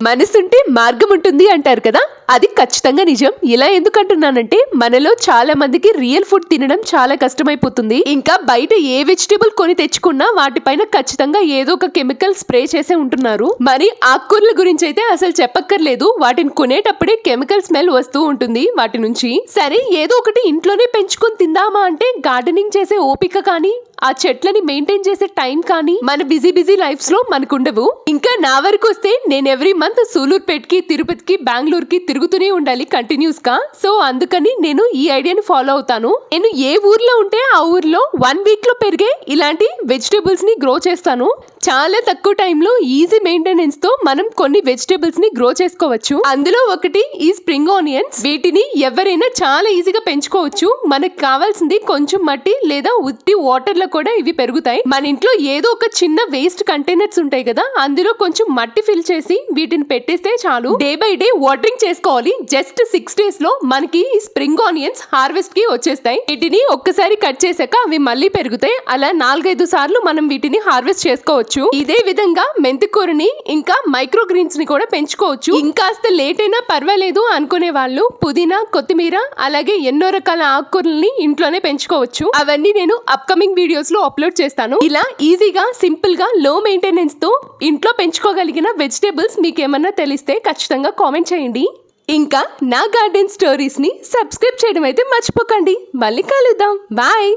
మనసుంటే మార్గం ఉంటుంది అంటారు కదా? అది ఖచ్చితంగా నిజం. ఇలా ఎందుకంటున్నానంటే మనలో చాలా మందికి రియల్ ఫుడ్ తినడం చాలా కష్టమైపోతుంది. ఇంకా బయట ఏ వెజిటేబుల్ కొని తెచ్చుకున్నా వాటిపైన ఖచ్చితంగా ఏదో ఒక కెమికల్ స్ప్రే చేసే ఉంటున్నారు. మరి ఆకుకూరల గురించి అయితే అసలు చెప్పక్కర్లేదు. వాటిని కొనేటప్పుడే కెమికల్ స్మెల్ వస్తూ ఉంటుంది వాటి నుంచి. సరే ఏదో ఒకటి ఇంట్లోనే పెంచుకొని తిందామా అంటే గార్డెనింగ్ చేసే ఓపిక కానీ ఆ చెట్లని మెయింటైన్ చేసే టైం కానీ మన బిజీ బిజీ లైఫ్స్లో మనకుండవు. ఇంకా నా వరకు వస్తే నేను ఎవ్రీ మంత్ సూలూర్పేట్కి తిరుపతికి బెంగళూరుకి తిరుగుతూనే ఉండాలి కంటిన్యూస్గా సో అందుకని నేను ఈ ఐడియాని ఫాలో అవుతాను. నేను ఏ ఊర్లో ఉంటే ఆ ఊర్లో వన్ వీక్లో పెరిగే ఇలాంటి వెజిటేబుల్స్ని గ్రో చేస్తాను. చాలా తక్కువ టైంలో ఈజీ మెయింటైన్ మనం కొన్ని వెజిటేబుల్స్ని గ్రో చేసుకోవచ్చు. అందులో ఒకటి ఈ స్ప్రింగ్ ఆనియన్స్ వీటిని ఎవరైనా చాలా ఈజీగా పెంచుకోవచ్చు. మనకు కావాల్సింది కొంచెం మట్టి లేదా ఉత్తి వాటర్లో కూడా ఇవి పెరుగుతాయి. మన ఇంట్లో ఏదో ఒక చిన్న వేస్ట్ కంటైనర్స్ ఉంటాయి కదా అందులో కొంచెం మట్టి ఫిల్ చేసి వీటిని పెట్టేస్తే చాలు. డే బై డే వాటరింగ్ చేసుకోవాలి. జస్ట్ సిక్స్ డేస్లో మనకి ఈ స్ప్రింగ్ ఆనియన్స్ హార్వెస్ట్కి వచ్చేస్తాయి. వీటిని ఒక్కసారి కట్ చేశాక అవి మళ్ళీ పెరుగుతాయి. అలా నాలుగైదు సార్లు మనం వీటిని హార్వెస్ట్ చేసుకోవచ్చు. ఇదే విధంగా మెంతికూరని ఇంకా మైక్రో గ్రీన్స్ని కూడా పెంచుకోవచ్చు. ఇంకాస్త లేట్ అయినా పర్వాలేదు అనుకునే వాళ్ళు పుదీనా కొత్తిమీర అలాగే ఎన్నో రకాల ఆకుకూరల్ని ఇంట్లోనే పెంచుకోవచ్చు. అవన్నీ నేను అప్కమింగ్ వీడియోస్లో అప్లోడ్ చేస్తాను. ఇలా ఈజీగా సింపుల్గా లో మెయింటెనెన్స్తో ఇంట్లో పెంచుకోగలిగిన వెజిటేబుల్స్ మీకు ఏమన్నా తెలిస్తే ఖచ్చితంగా కామెంట్ చేయండి. ఇంకా నా గార్డెన్ స్టోరీస్ని సబ్స్క్రైబ్ చేయడం అయితే మర్చిపోకండి. మళ్ళీ కలుద్దాం. బాయ్